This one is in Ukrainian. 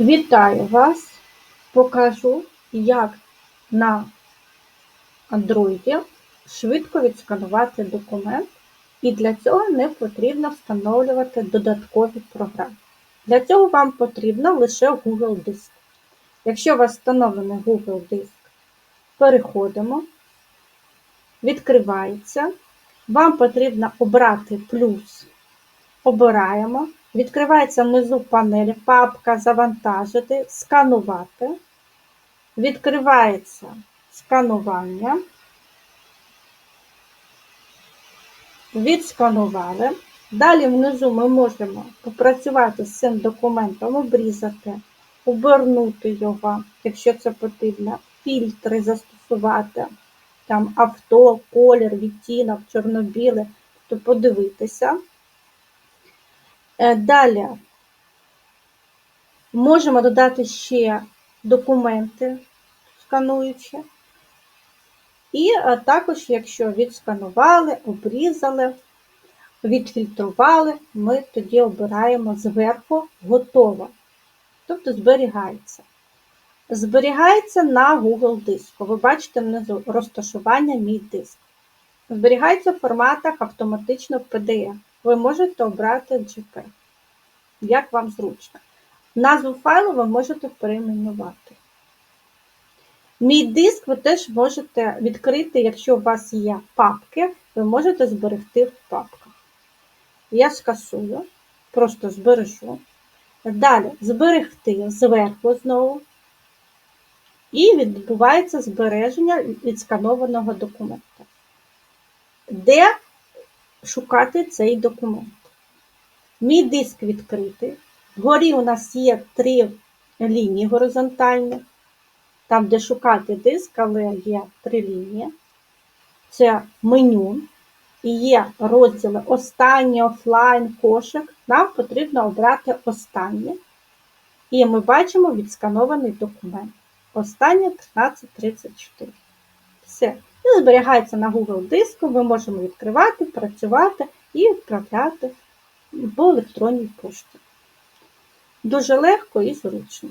Вітаю вас! Покажу, як на Android швидко відсканувати документ, і для цього не потрібно встановлювати додаткові програми. Для цього вам потрібно лише Google Диск. Якщо у вас встановлений Google Диск, переходимо, відкривається. Вам потрібно обрати плюс, обираємо. Відкривається внизу панелі папка Завантажити, сканувати. Відкривається сканування. Відсканували. Далі внизу ми можемо попрацювати з цим документом, обрізати, обернути його, якщо це потрібно, фільтри застосувати, там авто, колір, відтінок, чорно-біле, то подивитися. Е, Далі можемо додати ще документи, скануючи. І е, також, якщо відсканували, обрізали, відфільтрували, ми тоді обираємо зверху готово. Тобто зберігається. Зберігається на Google диску. Ви бачите внизу розташування мій диск. Зберігається в форматах автоматично PDF ви можете обрати JPEG, як вам зручно. Назву файлу ви можете перейменувати. Мій диск ви теж можете відкрити, якщо у вас є папки, ви можете зберегти в папках. Я скасую, просто збережу. Далі зберегти зверху знову. І відбувається збереження відсканованого документа. Де шукати цей документ. Мій диск відкритий. Вгорі у нас є три лінії горизонтальні, там, де шукати диск, але є три лінії. Це меню. І є розділи останній, офлайн, кошик. Нам потрібно обрати останнє. І ми бачимо відсканований документ. Останнє 1334. Все. І зберігається на Google диску, ми можемо відкривати, працювати і відправляти по електронній пошті. Дуже легко і зручно.